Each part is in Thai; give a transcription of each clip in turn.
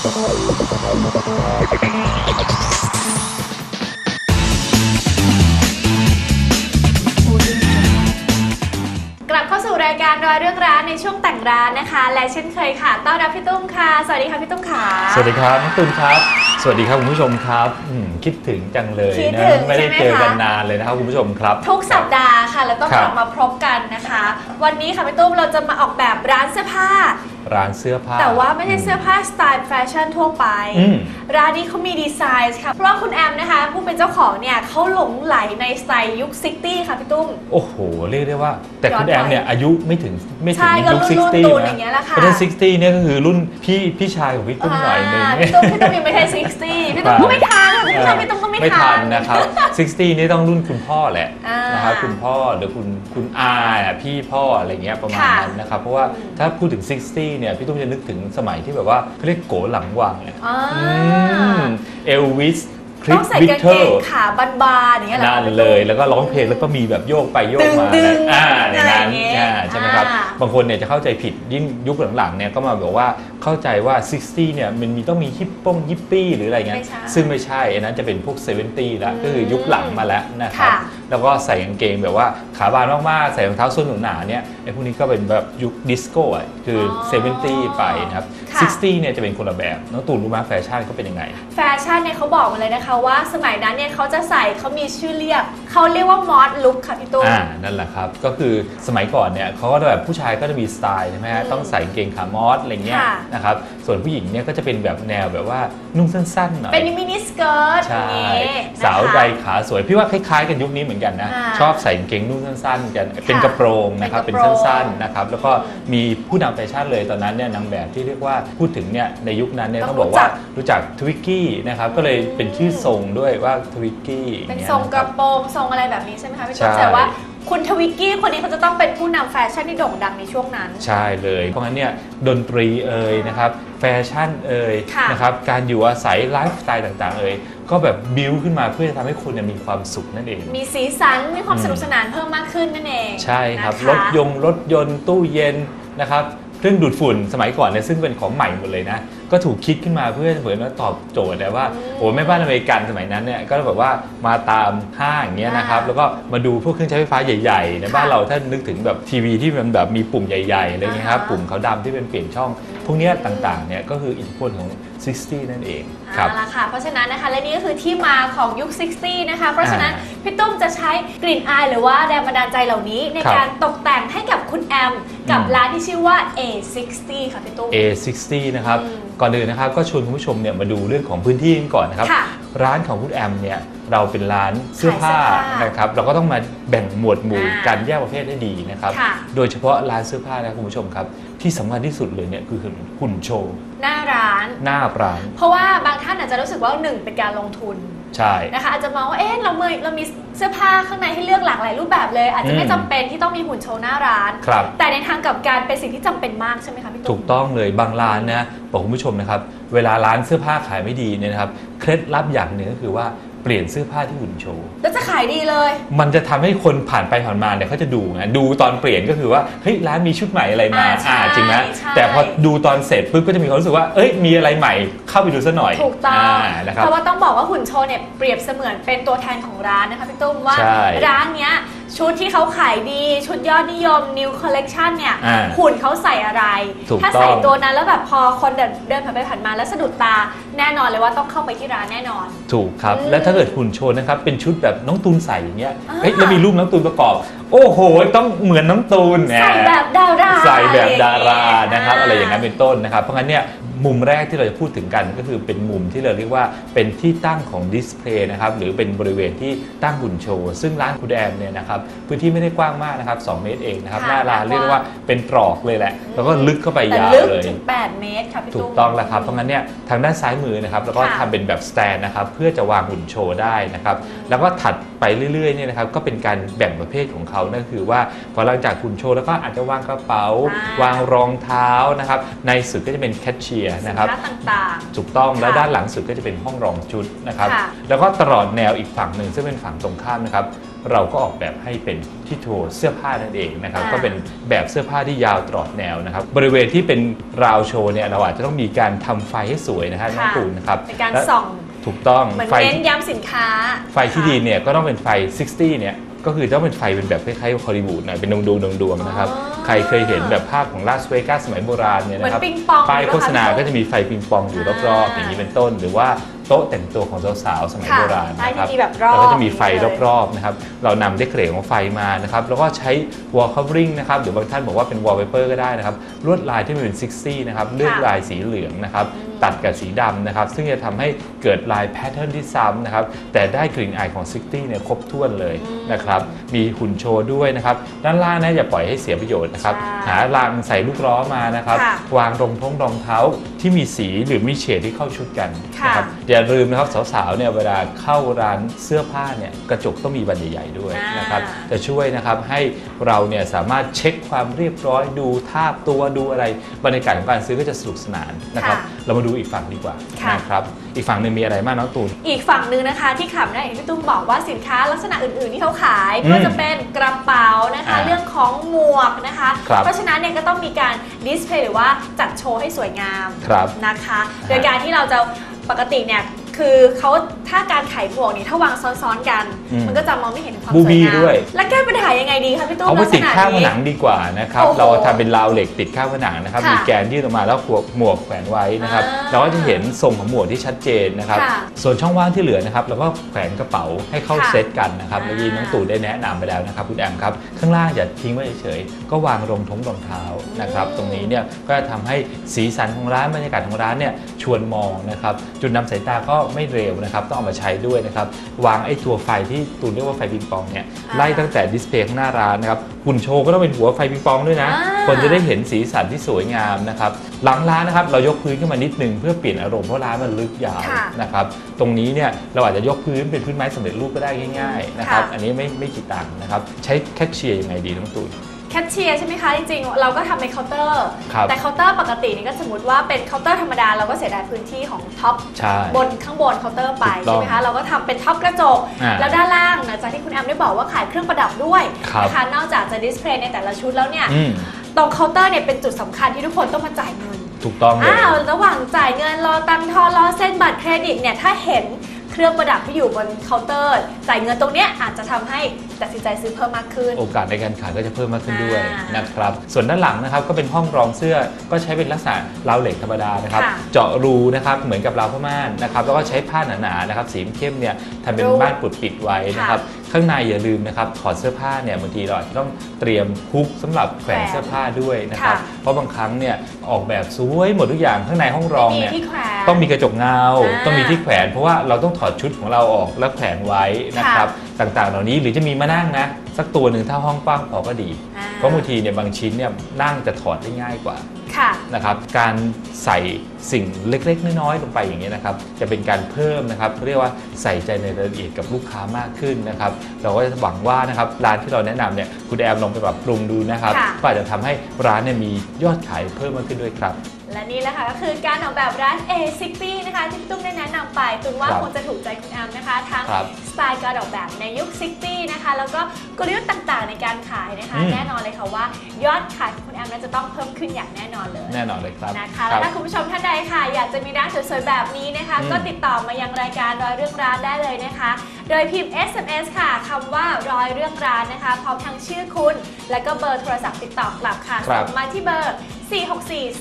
กลับเข้าสู่รายการรอยเรื่องร้านในช่วงแต่งร้านนะคะ และเช่นเคยค่ะ ต้อนรับพี่ตุ้มค่ะ สวัสดีค่ะพี่ตุ้มค่ะ สวัสดีครับน้องตูนครับ สวัสดีครับคุณผู้ชมครับอืมคิดถึงจังเลยคิดนะถึงไม่ได้ใช่ไหมเจอกันคะ นานเลยนะครับคุณผู้ชมครับ ทุกสัปดาห์ค่ะ แล้วต้องครักบลับมาพบกันนะคะ วันนี้ค่ะพี่ตุ้มเราจะมาออกแบบร้านเสื้อผ้า ร้านเสื้อผ้า แต่ว่าไม่ใช่เสื้อผ้าสไตล์แฟชั่นทั่วไป อืม ร้านนี้เขามีดีไซน์ค่ะ เพราะว่าคุณแอมนะคะ ผู้เป็นเจ้าของเนี่ยเขาหลงไหลในสไตล์ยุคซิตี้ค่ะพี่ตุ้ม โอ้โห เรียกได้ว่า แต่ย้อนคุณแอมเนี่ยไปอายุไม่ถึงไม่ถึใช่งก็ยุครุ่น60ตูนนะอย่างเงี้ยแหละค่ะ เพราะฉะนั้น60เนี่ยก็คือรุ่นพี่พี่ชายของพี่ตุ้มหน่อยหนึงาพี่ตุ้มพี่ตุ้มยังไม่ใช่60พี่ตุ้มก็ไม่ทันค่ะคุณผู้ชมพี่ตุ้มก็ไม่ไม่ทัทัน นนะครับ 60 นี่ต้องรุ่นคุณพ่อแหละอ่านนะครับคุณพ่อหรือคุณคุณอาอะพี่พ่ออะไรเงี้ยประมาณค่ะนั้นนะครับ เพราะว่าถ้าพูดถึง 60เนี่ยพี่ตุ้มจะนึกถึงสมัยที่แบบว่าเขาเรียกโกหลังวังเนี่ยอ่าเอลวิสคริต้สองใส่วิกางเทเกอร์งขาบานๆอย่างเงี้ยเหรอ นั่คะนพี่เลตุ้มยแล้วก็ร้องเพลงแล้วก็มีแบบโยกไปโยกมาดึงๆอ่าอย่างนั้นอะไรอย่างเงี้ยอ่าใช่ไหมครับอ่า บางคนเนี่ยจะเข้าใจผิดยิ่งยุคหลังๆเนี่ยก็มาบอกว่าเข้าใจว่า 60เนี่ยมันมีต้องมีฮิปป้งฮิปปี้หรืออะไรเงี้ยไม่ใช่ซึ่งไม่ใช่อันนั้นจะเป็นพวก 70แล้วก็คือยุคหลังมาแล้วนะครับ ค่ะ แล้วก็ใส่กางเกงแบบว่าขาบานมากๆ ใส่รองเท้าส้นหนาๆเนี่ยไอ้พวกนี้ก็เป็นแบบยุคดิสโก้อะคือออ70ไปนะครับค่ะ60เนี่ยจะเป็นคนละแบบน้องตูนรู้ไหมแฟชั่นเขาเป็นยังไง แฟชั่นเนี่ยเขาบอกมาเลยนะคะว่าสมัยนั้นเนี่ยเขาจะใส่เขามีชื่อเรียก เขาเรียกว่ามอสลุคค่ะพี่ตุ้ม อ่านั่นแหละครับ ก็คือสมัยก่อนเนี่ยเขาก็แบบผู้ชายก็จะมีสไตล์ใช่ไหมฮะอืมต้องใส่กางเกงขามอสอะไรเงี้ยค่ะ นะครับส่วนผู้หญิงเนี่ยก็จะเป็นแบบแนวแบบว่านุ่งสั้นๆหน่อย เป็นมินิสเกิร์ตอใช่ย่างงี้นะคะ สาวใดขาสวย พี่ว่าคล้ายๆ กันยุคนี้เหมือนกันนะ อ่าชอบใส่กางเกงนุ่งสั้นๆกันเป็นกระโปรงนะครับเป็เป็นนกระโปรงสั้นๆนะครับแล้วก็มีผู้นำแฟชั่นเลยตอนนั้นเนี่ยนางแบบที่เรียกว่าพูดถึงเนี่ยในยุคนั้นเนี่ยต้ต้อองงรู้บอกจัว่ากรู้จักทวิกกี้นะครับก็เลยเป็นชื่อทรงด้วยว่าทวิกกี้เป็นทรงกระโปรงทรงอะไรแบบนี้ใช่ไหมคะพี่ตุ้มใช่แต่ว่าคุณทวิกกี้คนนี้เขาจะต้องเป็นผู้นำแฟชั่นที่โด่งดังในช่วงนั้น ใช่เลย เพราะงั้นเนี่ยดนตรีเอ่ยนะครับแฟชั่นเอ่ยค่ะนะครับการอยู่อาศัยไลฟ์สไตล์ต่างๆเอ่ยก็แบบบิวขึ้นมาเพื่อจะทำให้คุณเนี่ยมีความสุขนั่นเอง มีสีสันมีความอืมสนุกสนานเพิ่มมากขึ้นนั่นเองใช่ครับนะคะรถยงรถยนต์ตู้เย็นนะครับเครื่องดูดฝุ่นสมัยก่อนเนี่ยซึ่งเป็นของใหม่หมดเลยนะ ก็ถูกคิดขึ้นมาเพื่อเหมือนว่าตอบโจทย์นะว่าอืมโอ้แม่บ้านอเมริกันสมัยนั้นเนี่ยก็แบบว่ามาตามห้างอย่างเงี้ยนะครับอ่าแล้วก็มาดูพวกเครื่องใช้ไฟฟ้าใหญ่ๆในค่ะบ้านเราถ้านึกถึงแบบทีวีที่มันแบบมีปุ่มใหญ่ๆอะไรเงี้ยครับอ่าฮะปุ่มขาวดำที่เป็นเปลี่ยนช่อง พวกเนี้ยต่างๆเนี่ยก็คืออิทธิพลของ 60 นั่นเองครับเอาละค่ะ เพราะฉะนั้นนะคะ และนี่ก็คือที่มาของยุค 60 นะคะ เพราะฉะนั้นอ่าพี่ตุ้มจะใช้กลิ่นอายหรือว่าแรงบันดาลใจเหล่านี้ ในครับการตกแต่งให้กับคุณแอม กับอืมร้านที่ชื่อว่า A60 ค่ะพี่ตุ้ม A60 นะครับอืม ก่อนอื่นนะครับก็ชวนคุณผู้ชมเนี่ยมาดูเรื่องของพื้นที่กันก่อนนะครับค่ะร้านของคุณแอมเนี่ยเราเป็นร้านเสื้อผ้าขายเสื้อผ้านนะครับเราก็ต้องมาแบ่งหมวดหมู่อ่าการแยกประเภทให้ดีนะครับค่ะ โดยเฉพาะร้านเสื้อผ้านะคุณผู้ชมครับที่สำคัญที่สุดเลยเนี่ยคือหุ่นโชว์หน้าร้าน หน้าร้าน เพราะว่าบางท่านอาจจะรู้สึกว่าหนึ่งเป็นการลงทุน ใช่ นะคะอาจจะมองว่าเอ๊ะเรามีเรามีเสื้อผ้าข้างในให้เลือกหลากหลายรูปแบบเลย อาจจะไม่อืมจำเป็นที่ต้องมีหุ่นโชว์หน้าร้าน ครับ แต่ในทางกลับการเป็นสิ่งที่จำเป็นมากใช่ไหมคะพี่ถูตุ้มกต้องเลยบางร้านนะบอกคุณผู้ชมนะครับ เวลาร้านเสื้อผ้าขายไม่ดีเนี่ยนะครับ เคล็ดลับอย่างหนึ่งก็คือว่าเปลี่ยนเสื้อผ้าที่หุ่นโชว์ แล้วจะขายดีเลย มันจะทำให้คนผ่านไปผ่านมาเนี่ยเขาจะดูไงดูตอนเปลี่ยนก็คือว่าเฮ้ยร้านมีชุดใหม่อะไรมาอ่าใช่จริงไหมใช่แต่พอดูตอนเสร็จปุ๊บก็จะมีความรู้สึกว่า เอ้ยมีอะไรใหม่เข้าไปดูซะหน่อยถูกต้องานะครับ เพราะว่าต้องบอกว่าหุ่นโชว์เนี่ยเปรียบเสมือนเป็นตัวแทนของร้านนะคะพี่ตุ้มว่า ใช่ ร้านเนี้ย ชุดที่เขาขายดี ชุดยอดนิยม new collection เนี่ยอ่าหุ่นเขาใส่อะไร ถูกถ้าต้องใส่ตัวนั้นแล้วแบบพอคนเดินเดินผ่านไปผ่านมาแล้วสะดุดตาแน่นอนเลยว่าต้องเข้าไปที่ร้านแน่นอน ถูกครับ อืมและถ้าเกิดหุ่นโชว์นะครับ เป็นชุดแบบน้องตูนใส่อย่างเงี้ยอ่า เฮ้ยแล้วมีรูปน้องตูนประกอบ โอ้โห ต้องเหมือนน้องตูนใส่แบบดาราใส่แบบดารานะครับาอะไรอย่างนั้นเป็นต้นนะครับ เพราะงั้นเนี่ย มุมแรกที่เราจะพูดถึงกันก็คือเป็นมุมที่เราเรียกว่าเป็นที่ตั้งของดิสเพลย์นะครับหรือเป็นบริเวณที่ตั้งหุ่นโชว์ ซึ่งร้านคุณแอมเนี่ยนะครับพื้นที่ไม่ได้กว้างมากนะครับ2เมตรเองนะครับค่ะหน้าร้านกว้าง เรียกได้ว่าเป็นตรอกเลยแหละ แล้วก็ลึกเข้าไปแต่ยาวลึกเลย ถึง 8 เมตรค่ะพี่ถูตุ้กม ต้องแล้วครับ เพราะงั้นเนี่ยทางด้านซ้ายมือนะครับแล้วก็ค่ะทำเป็นแบบสแตนนะครับเพื่อจะวางหุ่นโชว์ได้นะครับแล้วก็ถัดไปเรื่อยๆเนี่ยนะครับก็เป็นการแบ่งประเภทของเขานั่นคือว่าพอหลังจากหุ่นโชว์แล้วก็อาจจะวางกระเป๋า อ่าวางรองเท้านะครับในสุดก็จะเป็นแคชเชียร์สินนะครับค้าต่างถูกต้องแล้วค่ะด้านหลังสุดก็จะเป็นห้องรองชุดนะครับค่ะแล้วก็ตลอดแนวอีกฝั่งหนึ่งซึ่งเป็นฝั่งตรงข้ามนะครับเราก็ออกแบบให้เป็นที่โชว์เสื้อผ้านั่นเองนะครับอ่าก็เป็นแบบเสื้อผ้าที่ยาวตลอดแนวนะครับบริเวณที่เป็นราวโชว์เนี่ยเราอาจจะต้องมีการทำไฟให้สวยนะฮะน้องค่ะตูนนะครับเป็นการและส่อง ถูกต้องเหมือนไฟ เน้นย้ำสินค้าไฟที่ดีเนี่ยก็ต้องเป็นไฟ 60 เนี่ย ก็คือต้องเป็นไฟเป็นแบบคล้ายๆฮอลลีวูดหน่อยเป็นดวงดวงๆดวงๆนะครับอ๋อใครเคยเห็นแบบภาพของลาสเวกัสสมัยโบราณเนี่ยเหมือนนะครับปิงปองป้ายโฆษณาหรือเปล่าคะก็จะมีไฟปิงปองอยู่รอบๆ อย่างนี้เป็นต้น หรือว่าโต๊ะแต่งตัวของสาวๆสมัยค่ะโบราณนะครับใช่ที่มีแบบรอบเราก็จะมีไฟอย่างนี้เลยรอบๆนะครับเรานำเดคเรทของไฟมานะครับแล้วก็ใช้ wall covering นะครับหรือบางท่านบอกว่าเป็น wallpaper ก็ได้นะครับลวดลายที่มันเป็น60นะครับเลือกลายสีเหลืองนะครับ ตัดกับสีดำนะครับ ซึ่งจะทำให้เกิดลายแพทเทิร์นที่ซ้ำนะครับ แต่ได้กลิ่นอายของ60เนี่ยครบถ้วนเลยนะครับ มีหุ่นโชว์ด้วยนะครับ ด้านล่างนะอย่าปล่อยให้เสียประโยชน์นะครับใช่หารางใส่ลูกล้อมานะครับค่ะวางรองท้องรองเท้าที่มีสีหรือมีเฉดที่เข้าชุดกันค่ะนะครับ อย่าลืมนะครับสาวๆเนี่ยเวลาเข้าร้านเสื้อผ้าเนี่ยกระจกต้องมีบานใหญ่ๆด้วยอ่านนะครับ จะช่วยนะครับให้เราเนี่ยสามารถเช็คความเรียบร้อยดูทาบตัวดูอะไรบรรยากาศของการซื้อก็จะสนุกสนานนะครับค่ะ เรามาดูอีกฝั่งดีกว่าค่ะ นะครับอีกฝั่งหนึ่งมีอะไรบ้างน้องตูน อีกฝั่งหนึ่งนะคะที่ขับได้อย่างที่พี่ตุ้มบอกว่าสินค้าลักษณะอื่นๆที่เขาขายอืมไม่ว่าจะเป็นกระเป๋านะคะ อ่าเรื่องของหมวกนะคะ ครับเพราะฉะนั้นเนี่ยก็ต้องมีการดิสเพลย์หรือว่าจัดโชว์ให้สวยงามครับนะคะอ่าโดยการที่เราจะปกติเนี่ย คือเขาถ้าการขายหมวกเนี่ยถ้าวางซ้อนๆกันมันก็จะมองไม่เห็นถึงความบูสวยบีงามด้วย แล้วแก้ปัญหายังไงดีคะพี่ตุ้มเอาไปลักษติดณะข้างผนี้ นังดีกว่านะครับ โอ้โหเราทำเป็นราวเหล็กติดข้างผนังนะครับ ค่ะมีแกนยื่นออกมาแล้วหมวกหมวกแขวนไว้นะครับ อ่าเราก็จะเห็นทรงของหมวกที่ชัดเจนนะครับ ค่ะส่วนช่องว่างที่เหลือนะครับเราก็แขวนกระเป๋าให้เข้าค่ะเซตกันนะครับอ่า เมื่อกี้น้องตู่ได้แนะนำไปแล้วนะครับคุณแอมครับ ข้างล่างอย่าทิ้งไว้เฉยๆก็วางรองท้องรองเท้านะครับอืมตรงนี้เนี่ยก็จะทำให้สีสันของร้านบรรยากาศของร้านเนี่ยชวนมองนะครับ จุดนำสายตาก็ไม่เร็วนะครับ ต้องเอามาใช้ด้วยนะครับ วางไอ้ตัวไฟที่ตูนเรียกว่าไฟปิงปองเนี่ยอ่าไล่ตั้งแต่ดิสเพลย์ข้างหน้าร้านนะครับหุ่นโชว์ก็ต้องเป็นหัวไฟปิงปองด้วยนะอ่าคนจะได้เห็นสีสันที่สวยงามนะครับหลังร้านนะครับเรายกพื้นขึ้นมานิดนึงเพื่อเปลี่ยนอารมณ์เพราะร้านมันลึกยาวค่ะนะครับตรงนี้เนี่ยเราอาจจะยกพื้นเป็นพื้นไม้สำเร็จรูปก็ได้ง่ายๆนะครับค่ะอันนี้ไม่ไม่กี่ตังค์นะครับใช้แคชเชียร์ยังไงดีน้องตูน แคชเชียร์ใช่ไหมคะ จริงๆ เราก็ทำเป็นเคาน์เตอร์ ครับแต่เคาน์เตอร์ปกตินี่ก็สมมติว่าเป็นเคาน์เตอร์ธรรมดาเราก็เสียดายพื้นที่ของท็อปใช่บนข้างบนเคาน์เตอร์ไปถูกต้ใช่องไหมคะ เราก็ทำเป็นท็อปกระจก อ่าแล้วด้านล่างหลังจากที่คุณแอมได้บอกว่าขายเครื่องประดับด้วยครับ นะคะนอกจากจะดิสเพลย์ในแต่ละชุดแล้วเนี่ยอืมตรงเคาน์เตอร์เนี่ยเป็นจุดสำคัญที่ทุกคนต้องมาจ่ายเงิน ถูกต้องเลย อ้าว ระหว่างจ่ายเงินรอตังค์ทอนรอเส้นบัตรเครดิตเนี่ย ถ้าเห็นเค รื่องประดับที่อยู่บนเคาน์เตอร์จ่ายเงินตรงเนี้ยอาจจะทำให้ตัดสินใจซื้อเพิ่มมากขึ้น โอกาสในการขายก็จะเพิ่มมากขึ้นด้วยอ่านนะครับ ส่วนด้านหลังนะครับก็เป็นห้องรองเสื้อก็ใช้เป็นลักษณะราวเหล็กธรรมดานะครับ ค่ะเจาะรูนะครับเหมือนกับราวผ้าม่านนะครับแล้วก็ใช้ผ้าหนาๆนะครับสีเข้มเนี่ยทำเป็นรูปม่านปุดปิดไว้นะครับ ข้างในอย่าลืมนะครับถอดเสื้อผ้าเนี่ยบางทีเราอาจจะต้องเตรียมฮุกสำหรับแขวนแขวนเสื้อผ้าด้วยนะครับค่ะเพราะบางครั้งเนี่ยออกแบบสวยหมดทุกอย่างข้างในห้องรองมีเนี่ยที่แขวน ต้องมีกระจกเงา อ่าต้องมีที่แขวน เพราะว่าเราต้องถอดชุดของเราออกแล้วแขวนไว้นะครับ ต่างๆ เหล่านี้หรือจะมีมานั่งนะ สักตัวหนึ่งถ้าห้องกว้างพอก็ดี อ่า เพราะบางทีเนี่ยบางชิ้นเนี่ยนั่งจะถอดได้ง่ายกว่าค่ะ นะครับการใส่สิ่งเล็กๆ น้อยๆลงไปอย่างนี้ยนะครับจะเป็นการเพิ่มนะครับเรียกว่าใส่ใจในรายละเอียดกับลูกค้ามากขึ้นนะครับเราก็จะหวังว่านะครับร้านที่เราแนะนำเนี่ยคุณแอมลองไปปรับปรุงดูนะครับค่ะก็อาจจะทำให้ร้านเนี่ยมียอดขายเพิ่มมากขึ้นด้วยครับ และนี่แหละค่ะก็คือการออกแบบร้าน A60 นะคะที่พี่ตุ้มได้แนะนำไปตุนว่าครับคงจะถูกใจคุณแอมนะคะ ทั้งครับสไตล์การออกแบบในยุค 60 นะคะ แล้วก็กลยุทธ์ต่างๆในการขายนะคะ อืม แน่นอนเลยค่ะว่ายอดขายของคุณแอมน่าจะต้องเพิ่มขึ้นอย่างแน่นอนเลย แน่นอนเลยครับนะคะคแล้รัวบถ้าคุณผู้ชมท่านใดค่ะ อยากจะมีร้านสวยๆแบบนี้นะคะ อืมก็ติดต่อมายังรายการรอยเรื่องร้านได้เลยนะคะ โดยพิมพ์ SMS ค่ะคำว่ารอยเรื่องร้านนะคะ พร้อมทั้งชื่อคุณ และก็เบอร์โทรศัพท์ติดต่อกลับค่ะครับ ส่งมาที่เบอร์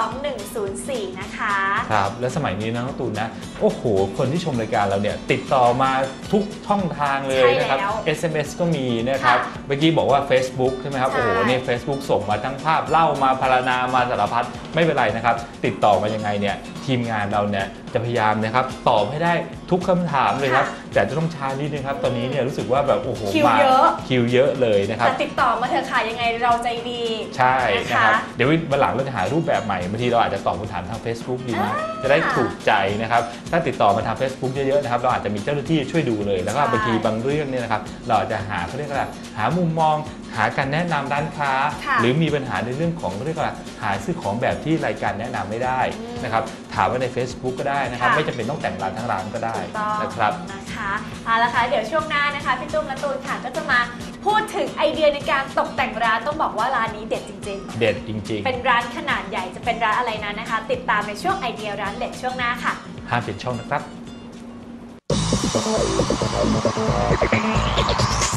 4642104 นะคะ ครับ และสมัยนี้นะน้องตูนนะ โอ้โห คนที่ชมรายการเราเนี่ย ติดต่อมาทุกช่องทางเลยใช่นะครับแล้ว SMS ก็มีนะครับ ค่ะ เมื่อกี้บอกว่า Facebook ใช่ไหมครับ ใช่ โอ้โห นี่ Facebook ส่งมาทั้งภาพเล่ามาพารณามาสารพัดไม่เป็นไรนะครับ ติดต่อมายังไงเนี่ย ทีมงานเราเนี่ยจะพยายามนะครับ ตอบให้ได้ทุกคำถามเลยครับ แต่จะต้องช้านิดนึงครับ ตอนนี้เนี่ยรู้สึกว่าแบบ โอ้โหคิวมาเยอะ คิวเยอะเลยนะครับ แต่ติดต่อมาเถอะค่ะยังไงเราใจดี ใช่นะครับ นะคะเดี๋ยววันหลังเราจะหารูปแบบใหม่บางทีเราอาจจะตอบคำถามทาง Facebook ดีไหมอ่าจะได้ถูกใจนะครับ ถ้าติดต่อมาทาง Facebook เยอะๆนะครับ เราอาจจะมีเจ้าหน้าที่ช่วยดูเลย แล้วก็ใช่ บางทีบางเรื่องเนี่ยนะครับ เราอาจจะหาเขาเรียกอะไรหามุมมอง หาการแนะนำร้านค้าค่ะหรือมีปัญหาในเรื่องของเรียกว่าหาซื้อของแบบที่รายการแนะนำไม่ได้อืมนะครับถามไว้ใน Facebook ก็ได้นะครับ ค่ะ ไม่จำเป็นต้องแต่งร้านทั้งร้านก็ได้ถูกต้องนะครับ นะคะเอาละค่ะเดี๋ยวช่วงหน้านะคะพี่ตุ้มและตูนค่ะก็จะมาพูดถึงไอเดียในการตกแต่งร้านต้องบอกว่าร้านนี้เด็ดจริง เด็ดจริง ๆ เป็นร้านขนาดใหญ่จะเป็นร้านอะไรนั้นนะคะ ติดตามในช่วงไอเดียร้านเด็ดช่วงหน้าค่ะๆห้ามเปลี่ยนช่องนะครับ